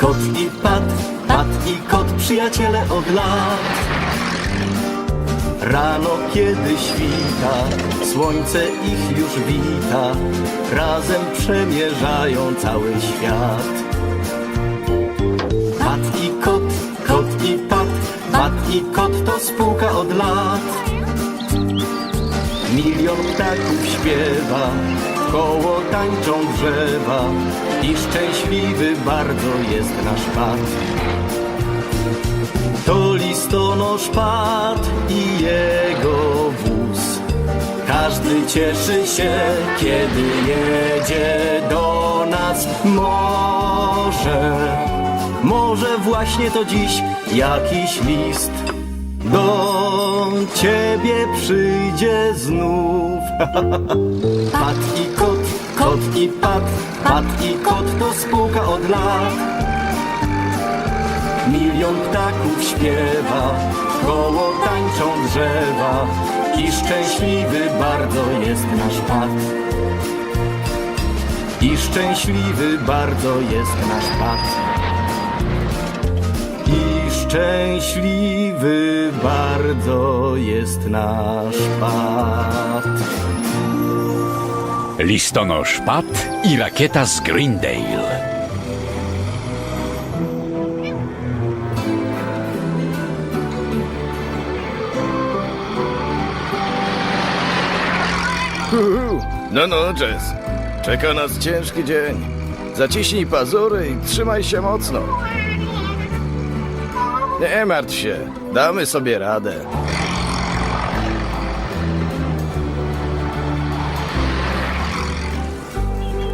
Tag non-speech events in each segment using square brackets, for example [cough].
kot i pat, pat i kot, przyjaciele od lat. Rano, kiedy świta, słońce ich już wita, razem przemierzają cały świat. Pat i kot, kot i pat, pat i kot to spółka od lat. Milion ptaków śpiewa, koło tańczą drzewa i szczęśliwy bardzo jest nasz pat. To listonosz pat i jego wóz. Każdy cieszy się, kiedy jedzie do nas. Może, może właśnie to dziś jakiś list do ciebie przyjdzie znów. [laughs] Pat i kot, kot i pat, pat i kot to spółka od lat. Milion ptaków śpiewa, koło tańczą drzewa i szczęśliwy bardzo jest nasz pat. I szczęśliwy bardzo jest nasz pat. Szczęśliwy bardzo jest nasz pat. Listonosz Pat i rakieta z Greendale. No, no, Jess. Czeka nas ciężki dzień. Zaciśnij pazury i trzymaj się mocno. Nie martw się, damy sobie radę.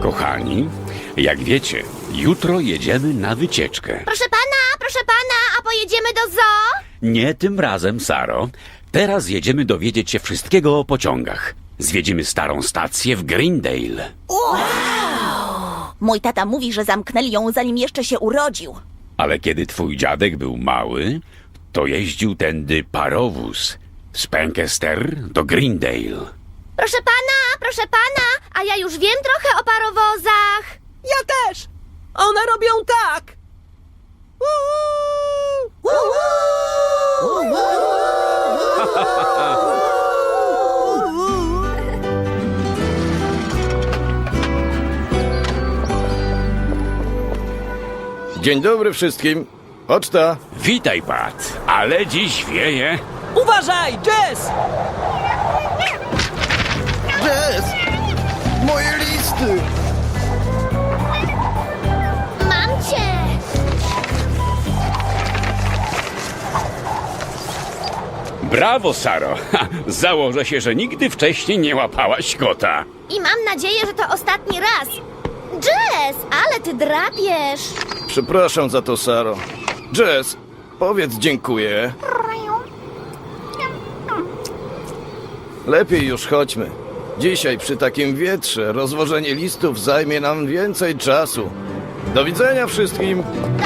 Kochani, jak wiecie, jutro jedziemy na wycieczkę. Proszę pana, proszę pana, a pojedziemy do zoo? Nie tym razem, Saro. Teraz jedziemy dowiedzieć się wszystkiego o pociągach. Zwiedzimy starą stację w Greendale. Mój tata mówi, że zamknęli ją zanim jeszcze się urodził. Ale kiedy twój dziadek był mały, to jeździł tędy parowóz z Penchester do Greendale. Proszę pana, proszę pana, a ja już wiem trochę o parowozach. Ja też! One robią tak! [laughs] Dzień dobry wszystkim. Poczta. Witaj, Pat, ale dziś wieje. Uważaj, Jess! Jess! Moje listy! Mam cię! Brawo, Saro. Ha, założę się, że nigdy wcześniej nie łapałaś kota. I mam nadzieję, że to ostatni raz. Jess, ale ty drapiesz. Przepraszam za to, Saro. Jess, powiedz dziękuję. Lepiej już chodźmy. Dzisiaj przy takim wietrze rozwożenie listów zajmie nam więcej czasu. Do widzenia wszystkim.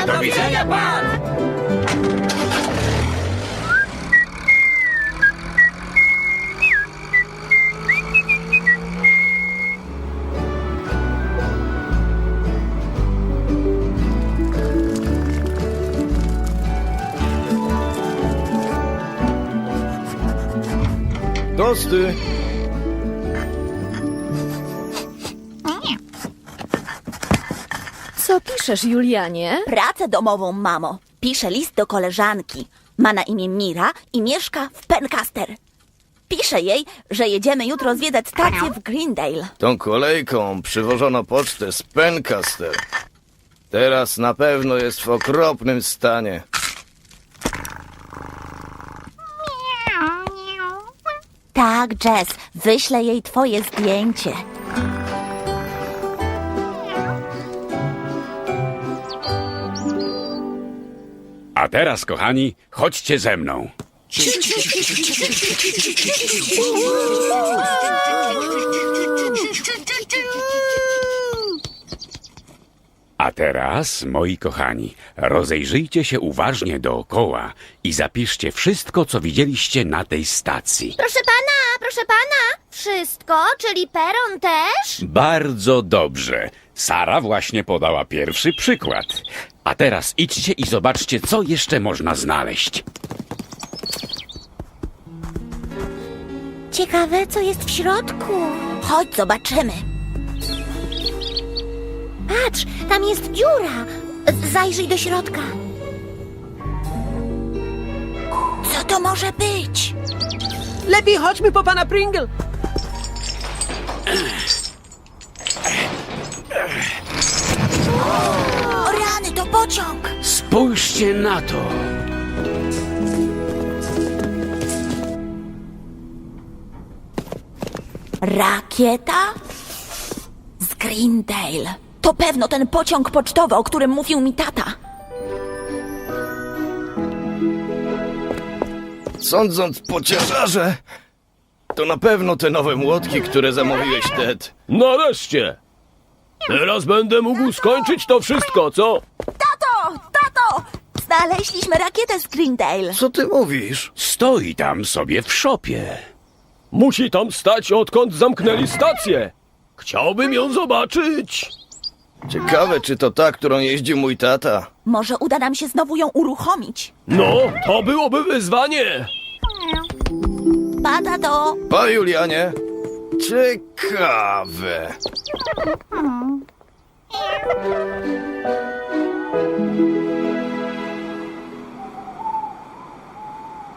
Do, widzenia, pan! Tosty. Co piszesz, Julianie? Pracę domową, mamo. Pisze list do koleżanki. Ma na imię Mira i mieszka w Pencaster. Pisze jej, że jedziemy jutro zwiedzać stację w Greendale. Tą kolejką przywożono pocztę z Pencaster. Teraz na pewno jest w okropnym stanie. Tak, Jess, wyślę jej twoje zdjęcie. A teraz, kochani, chodźcie ze mną. A teraz, moi kochani, rozejrzyjcie się uważnie dookoła i zapiszcie wszystko, co widzieliście na tej stacji. Proszę pana, proszę pana. Wszystko, czyli peron też? Bardzo dobrze. Sara właśnie podała pierwszy przykład. A teraz idźcie i zobaczcie, co jeszcze można znaleźć. Ciekawe, co jest w środku. Chodź, zobaczymy. Patrz, tam jest dziura. Z- Zajrzyj do środka. Co to może być? Lepiej chodźmy po pana Pringle. O rany, to pociąg. Spójrzcie na to! Rakieta? Z Greendale. To pewno ten pociąg pocztowy, o którym mówił mi tata. Sądząc po ciężarze, to na pewno te nowe młotki, które zamówiłeś, Ted. Nareszcie! Teraz będę mógł skończyć to wszystko, co? Tato! Tato! Znaleźliśmy rakietę z Greendale. Co ty mówisz? Stoi tam sobie w szopie. Musi tam stać, odkąd zamknęli stację. Chciałbym ją zobaczyć. Ciekawe, czy to ta, którą jeździ mój tata. Może uda nam się znowu ją uruchomić. No, to byłoby wyzwanie. Pa, tato! Pa, Julianie. Ciekawe.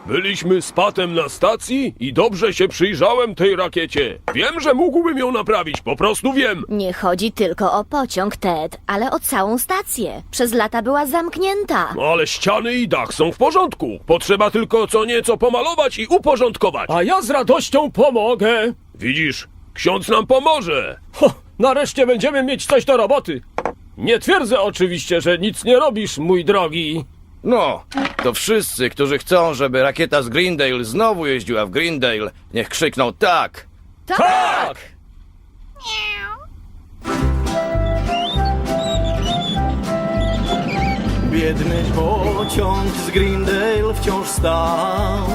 Byliśmy z Patem na stacji i dobrze się przyjrzałem tej rakiecie. Wiem, że mógłbym ją naprawić, po prostu wiem. Nie chodzi tylko o pociąg, Ted, ale o całą stację. Przez lata była zamknięta. Ale ściany i dach są w porządku. Potrzeba tylko co nieco pomalować i uporządkować. A ja z radością pomogę. Widzisz, ksiądz nam pomoże. Ho, nareszcie będziemy mieć coś do roboty. Nie twierdzę oczywiście, że nic nie robisz, mój drogi. No, to wszyscy, którzy chcą, żeby rakieta z Greendale znowu jeździła w Greendale, niech krzykną tak. Tak! Biedny pociąg z Greendale wciąż stał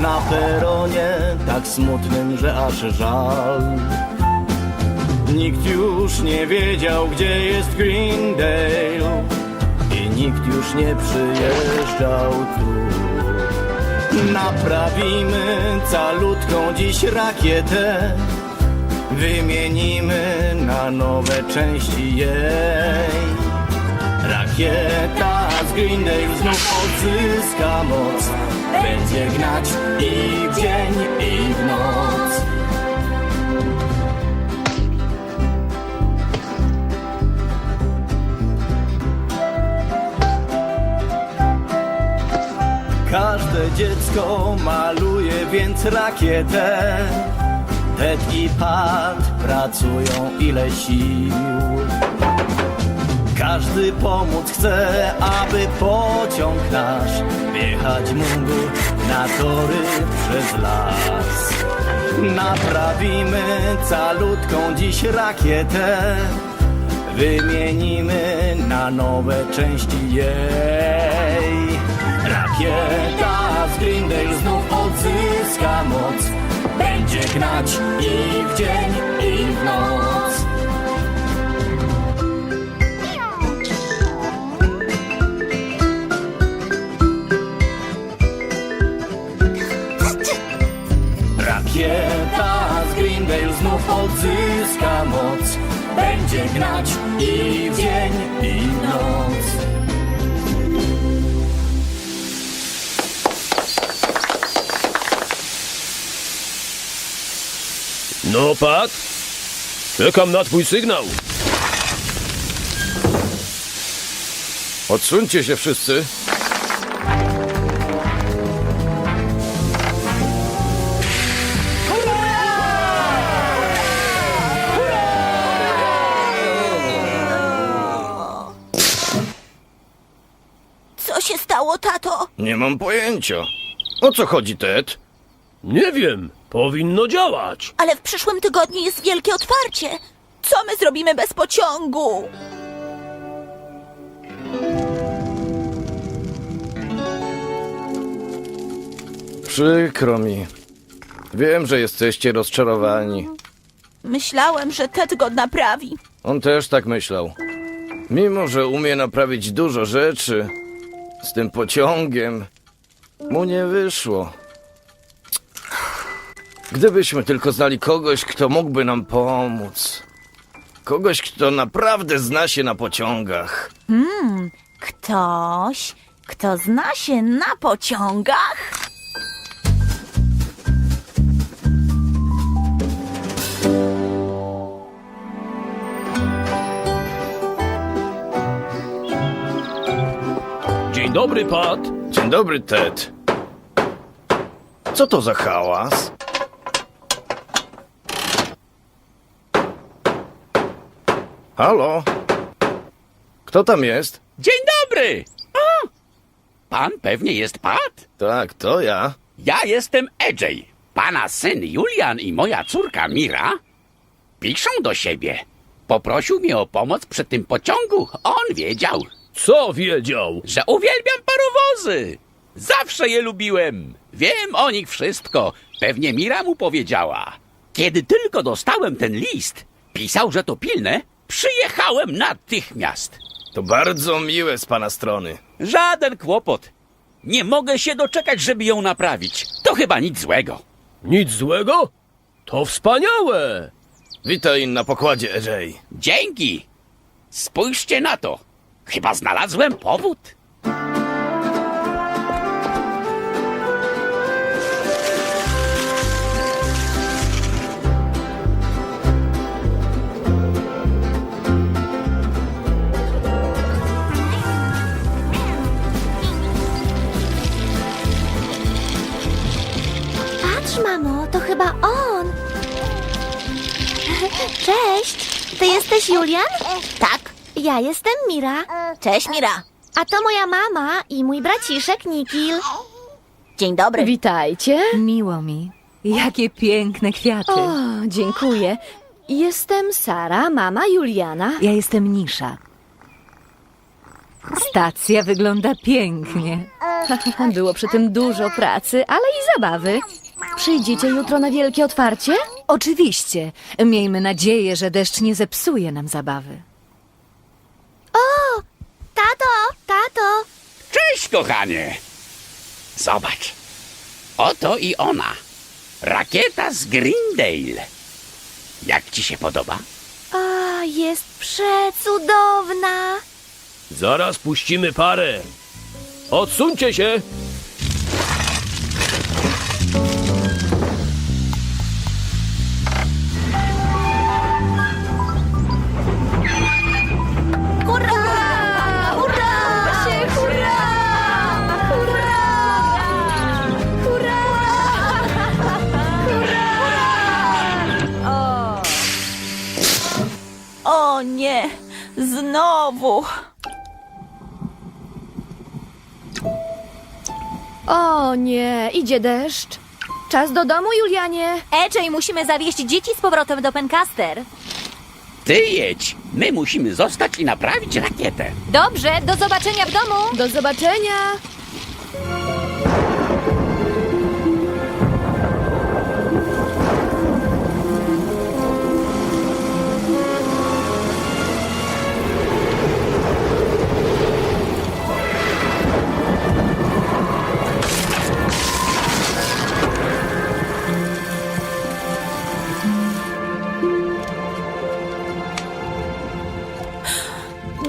Na peronie tak smutnym, że aż żal Nikt już nie wiedział, gdzie jest Greendale nikt już nie przyjeżdżał tu. Naprawimy calutką dziś rakietę. Wymienimy na nowe części jej. Rakieta z Greendale znów odzyska moc. Będzie gnać i w dzień i w noc dziecko maluje więc rakietę Ted i Pat pracują ile sił każdy pomóc chce, aby pociąg nasz wjechać mógł na tory przez las. Naprawimy calutką dziś rakietę, wymienimy na nowe części jej. Rakieta Greendale znów odzyska moc, będzie gnać i w dzień, i w noc. Rakieta z Greendale znów odzyska moc Będzie gnać i Pat? Czekam na twój sygnał. Odsuńcie się wszyscy. Co się stało, tato? Nie mam pojęcia. O co chodzi, Ted? Nie wiem, powinno działać. Ale w przyszłym tygodniu jest wielkie otwarcie. Co my zrobimy bez pociągu? Przykro mi. Wiem, że jesteście rozczarowani. Myślałem, że Ted go naprawi. On też tak myślał. Mimo, że umie naprawić dużo rzeczy, z tym pociągiem mu nie wyszło. Gdybyśmy tylko znali kogoś, kto mógłby nam pomóc. Kogoś, kto naprawdę zna się na pociągach. Ktoś, kto zna się na pociągach? Dzień dobry, Pat. Dzień dobry, Ted. Co to za hałas? Halo? Kto tam jest? Dzień dobry! O! Pan pewnie jest Pat? Tak, to ja. Ja jestem EJ. Pana syn Julian i moja córka Mira piszą do siebie. Poprosił mnie o pomoc przy tym pociągu. On wiedział, Co wiedział? że uwielbiam parowozy. Zawsze je lubiłem. Wiem o nich wszystko. Pewnie Mira mu powiedziała. Kiedy tylko dostałem ten list, pisał, że to pilne, przyjechałem natychmiast. To bardzo miłe z pana strony. Żaden kłopot. Nie mogę się doczekać, żeby ją naprawić. To chyba nic złego. Nic złego? To wspaniałe! Witaj na pokładzie, EJ. Dzięki. Spójrzcie na to. Chyba znalazłem powód. Chyba on. Cześć, ty jesteś Julian? Tak. Ja jestem Mira. Cześć, Mira. A to moja mama i mój braciszek Nikil. Dzień dobry. Witajcie. Miło mi. Jakie piękne kwiaty. O, dziękuję. Jestem Sara, mama Juliana. Ja jestem Nisza. Stacja wygląda pięknie. Było przy tym dużo pracy, ale i zabawy. Przyjdziecie jutro na wielkie otwarcie? Oczywiście. Miejmy nadzieję, że deszcz nie zepsuje nam zabawy. Tato, tato. Cześć, kochanie. Zobacz. Oto i ona. Rakieta z Greendale. Jak ci się podoba? A, jest przecudowna. Zaraz puścimy parę. Odsuńcie się! Idzie deszcz. Czas do domu, Julianie. EJ, musimy zawieźć dzieci z powrotem do Pencaster. Ty jedź. My musimy zostać i naprawić rakietę. Dobrze, do zobaczenia w domu. Do zobaczenia.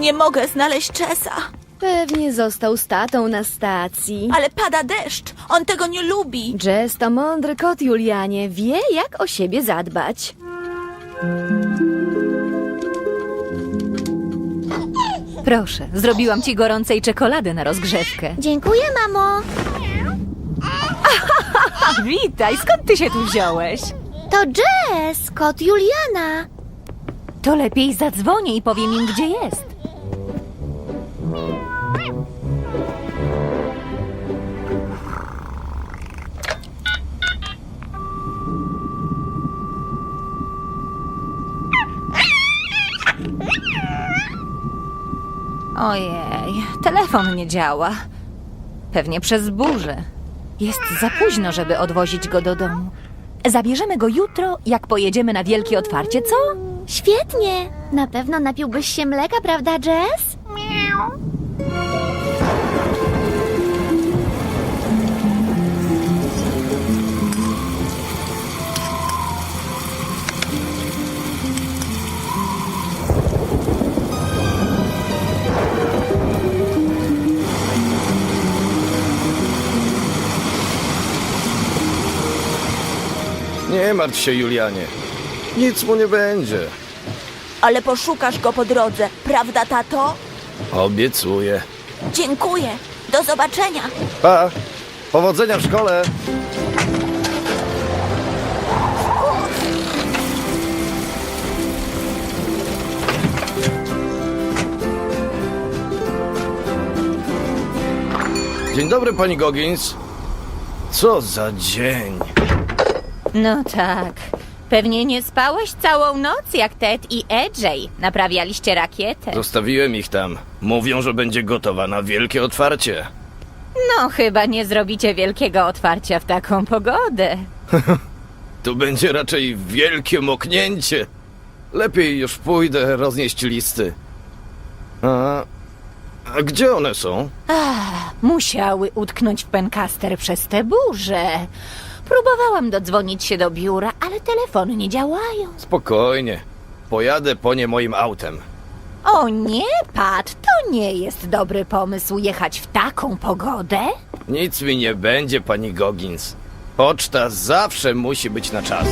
Nie mogę znaleźć Czesa, Pewnie został z tatą na stacji. ale pada deszcz. On tego nie lubi. Jess to mądry kot, Julianie. Wie, jak o siebie zadbać. Proszę, zrobiłam ci gorącej czekolady na rozgrzewkę. Dziękuję, mamo. [laughs] Witaj, skąd ty się tu wziąłeś? To Jess, kot Juliana. To lepiej zadzwonię i powiem im, gdzie jest. Ojej, telefon nie działa. Pewnie przez burzę. Jest za późno, żeby odwozić go do domu. Zabierzemy go jutro, jak pojedziemy na wielkie otwarcie, co? Świetnie! Na pewno napiłbyś się mleka, prawda, Jess? Nie martw się, Julianie. Nic mu nie będzie. Ale poszukasz go po drodze, prawda, tato? Obiecuję. Dziękuję. Do zobaczenia. Pa! Powodzenia w szkole! Dzień dobry, pani Goggins. Co za dzień. No tak. Pewnie nie spałeś całą noc jak Ted i EJ. Naprawialiście rakietę. Zostawiłem ich tam. Mówią, że będzie gotowa na wielkie otwarcie. No, chyba nie zrobicie wielkiego otwarcia w taką pogodę. [laughs] Tu będzie raczej wielkie moknięcie. Lepiej już pójdę roznieść listy. A, a gdzie one są? Musiały utknąć w Pencaster przez tę burzę. Próbowałam dodzwonić się do biura, ale telefony nie działają. Spokojnie. Pojadę po nie moim autem. O nie, Pat, to nie jest dobry pomysł jechać w taką pogodę. Nic mi nie będzie, pani Goggins. Poczta zawsze musi być na czas.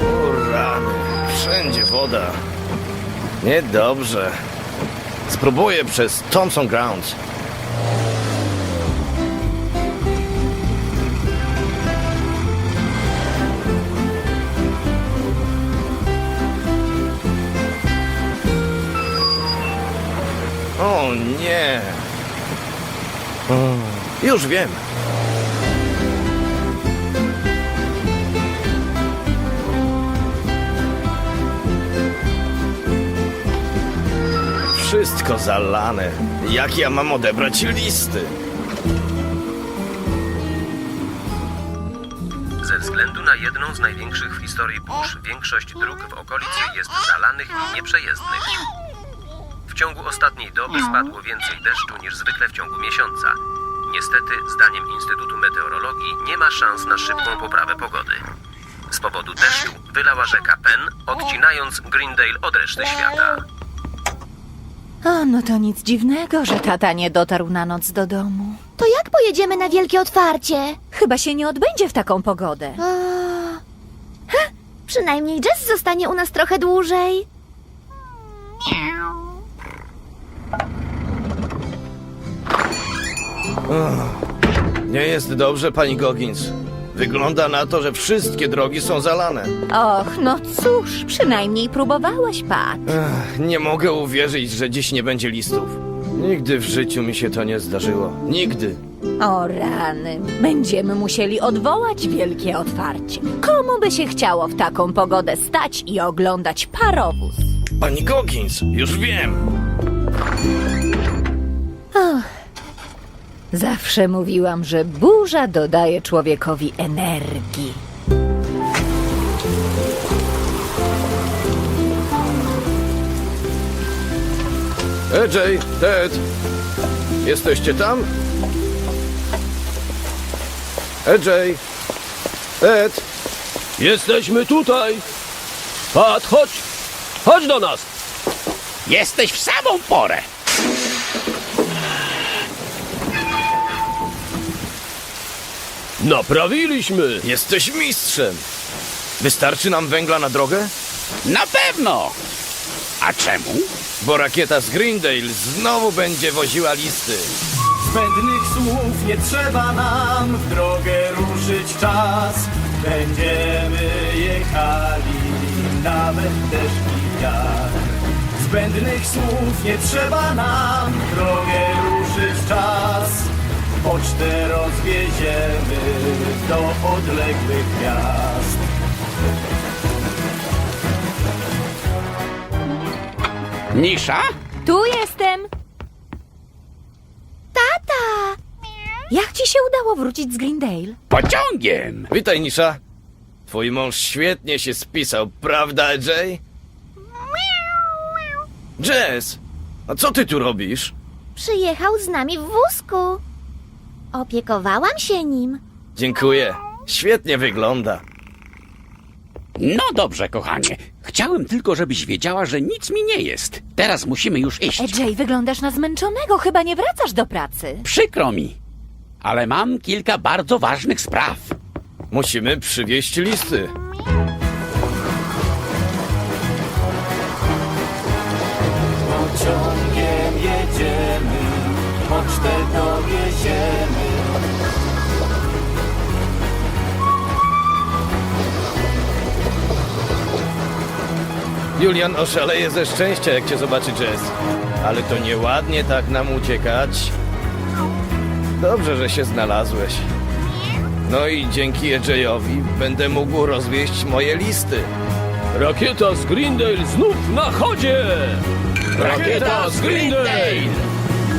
O rany, wszędzie woda. Niedobrze. Spróbuję przez Thompson Grounds. O nie. Już wiem. Wszystko zalane. Jak ja mam odebrać listy? Ze względu na jedną z największych w historii burz, większość dróg w okolicy jest zalanych i nieprzejezdnych. W ciągu ostatniej doby spadło więcej deszczu niż zwykle w ciągu miesiąca. Niestety, zdaniem Instytutu Meteorologii, nie ma szans na szybką poprawę pogody. Z powodu deszczu wylała rzeka Penn, odcinając Greendale od reszty świata. O, no to nic dziwnego, że tata nie dotarł na noc do domu. To jak pojedziemy na wielkie otwarcie? Chyba się nie odbędzie w taką pogodę. A... Ha, przynajmniej Jess zostanie u nas trochę dłużej. Nie jest dobrze, pani Goggins. Wygląda na to, że wszystkie drogi są zalane. Och, no cóż, przynajmniej próbowałeś, Pat. Ech, nie mogę uwierzyć, że dziś nie będzie listów. Nigdy w życiu mi się to nie zdarzyło. Nigdy. O rany, będziemy musieli odwołać wielkie otwarcie. Komu by się chciało w taką pogodę stać i oglądać parowóz? Pani Goggins, już wiem. Zawsze mówiłam, że burza dodaje człowiekowi energii. EJ, Ted, jesteście tam? EJ, Ted, Jesteśmy tutaj. Pat, chodź. Chodź do nas. Jesteś w samą porę. Naprawiliśmy. jesteś mistrzem. Wystarczy nam węgla na drogę? Na pewno. A czemu? Bo rakieta z Greendale znowu będzie woziła listy. Zbędnych słów nie trzeba nam w drogę ruszyć czas. Będziemy jechali nawet deszcz i wiatr. Zbędnych słów nie trzeba nam w drogę ruszyć czas. Pocztę rozwieziemy do odległych miast. Nisza? Tu jestem. Tata! Jak ci się udało wrócić z Greendale? Pociągiem! Witaj, Nisza. Twój mąż świetnie się spisał, prawda, Jay? Jess, a co ty tu robisz? Przyjechał z nami w wózku. Opiekowałam się nim. Dziękuję. Świetnie wygląda. No dobrze, kochanie. Chciałem tylko, żebyś wiedziała, że nic mi nie jest. Teraz musimy już iść. EJ, wyglądasz na zmęczonego, chyba nie wracasz do pracy. Przykro mi, ale mam kilka bardzo ważnych spraw. Musimy przywieźć listy. Pociągiem jedziemy, pocztę dowieziemy. Julian oszaleje ze szczęścia, jak cię zobaczy Jess. Ale to nieładnie tak nam uciekać. Dobrze, że się znalazłeś. No i dzięki Ejeyowi będę mógł rozwieść moje listy. Rakieta z Greendale znów na chodzie! Rakieta z Greendale!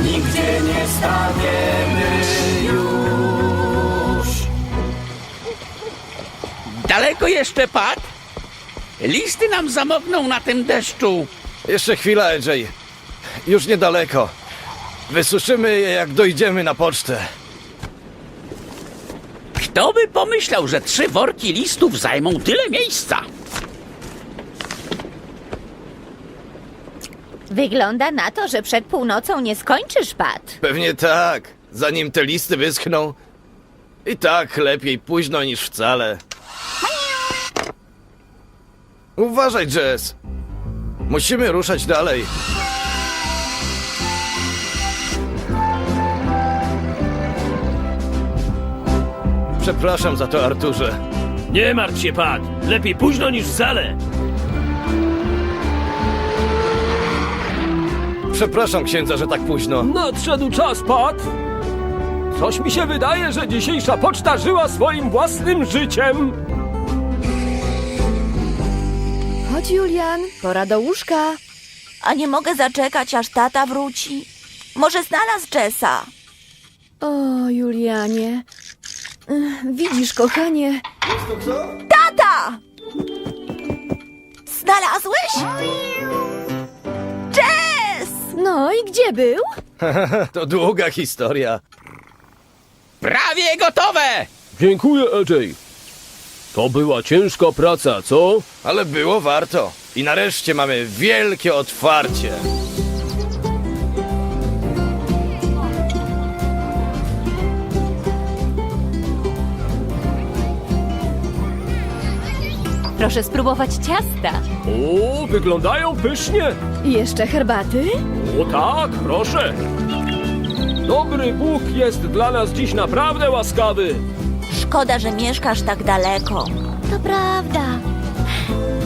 Nigdzie nie staniemy już. Daleko jeszcze, Pat? Listy nam zamokną na tym deszczu. Jeszcze chwila, EJ. Już niedaleko. Wysuszymy je, jak dojdziemy na pocztę. Kto by pomyślał, że trzy worki listów zajmą tyle miejsca? Wygląda na to, że przed północą nie skończysz, Pat. Pewnie tak. Zanim te listy wyschną. I tak lepiej późno niż wcale. Uważaj, Jess. Musimy ruszać dalej. Przepraszam za to, Arturze. Nie martw się, Pat. Lepiej późno niż wcale. Przepraszam księdza, że tak późno. Nadszedł czas, Pat. Coś mi się wydaje, że dzisiejsza poczta żyła swoim własnym życiem. Chodź, Julian, pora do łóżka. A nie mogę zaczekać, aż tata wróci. Może znalazł Jessa. O, Julianie. Ech, Widzisz, kochanie, Tata! Znalazłeś? Jess! no i gdzie był? [laughs] To długa historia. Prawie gotowe! Dziękuję, EJ. To była ciężka praca, co? Ale było warto. I nareszcie mamy wielkie otwarcie. Proszę spróbować ciasta. O, wyglądają pysznie. I jeszcze herbaty? O tak, proszę. Dobry Bóg jest dla nas dziś naprawdę łaskawy. Szkoda, że mieszkasz tak daleko. To prawda.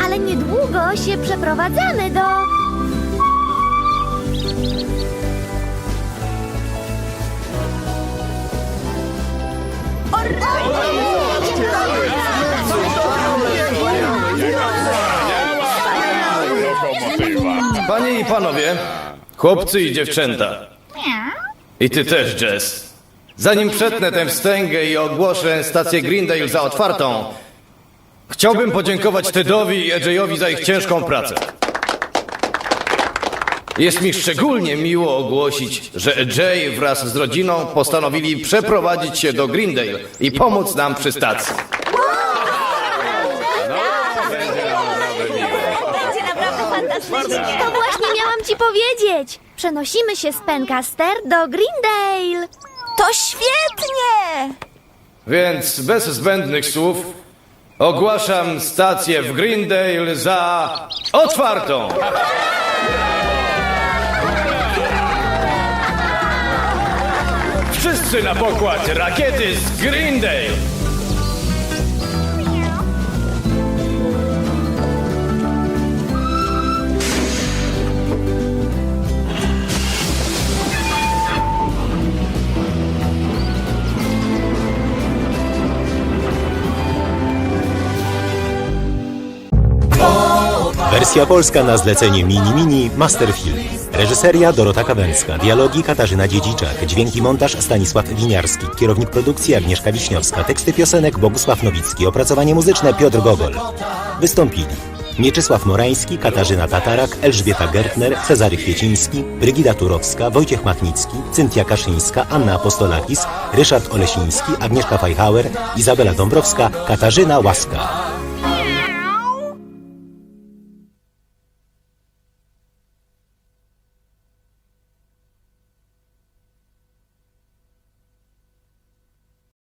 Ale niedługo się przeprowadzamy do... Panie i panowie, chłopcy i dziewczęta. I ty też, Jess. Zanim przetnę tę wstęgę i ogłoszę stację Greendale za otwartą, chciałbym podziękować Tedowi i Ejeyowi za ich ciężką pracę. Jest mi szczególnie miło ogłosić, że Ejay wraz z rodziną postanowili przeprowadzić się do Greendale i pomóc nam przy stacji. To właśnie miałam ci powiedzieć. Przenosimy się z Pencaster do Greendale. To świetnie! Więc bez zbędnych słów ogłaszam stację w Greendale za otwartą. Wszyscy na pokład rakiety z Greendale. Wersja polska na zlecenie Mini Mini Masterfilm. Reżyseria Dorota Kawęcka, dialogi Katarzyna Dziedziczak, dźwięki montaż Stanisław Winiarski, kierownik produkcji Agnieszka Wiśniowska, teksty piosenek Bogusław Nowicki, opracowanie muzyczne Piotr Gogol. Wystąpili Mieczysław Morański, Katarzyna Tatarak, Elżbieta Gertner, Cezary Kwieciński, Brygida Turowska, Wojciech Machnicki, Cynthia Kaszyńska, Anna Apostolakis, Ryszard Olesiński, Agnieszka Fajhauer, Izabela Dąbrowska, Katarzyna Łaska.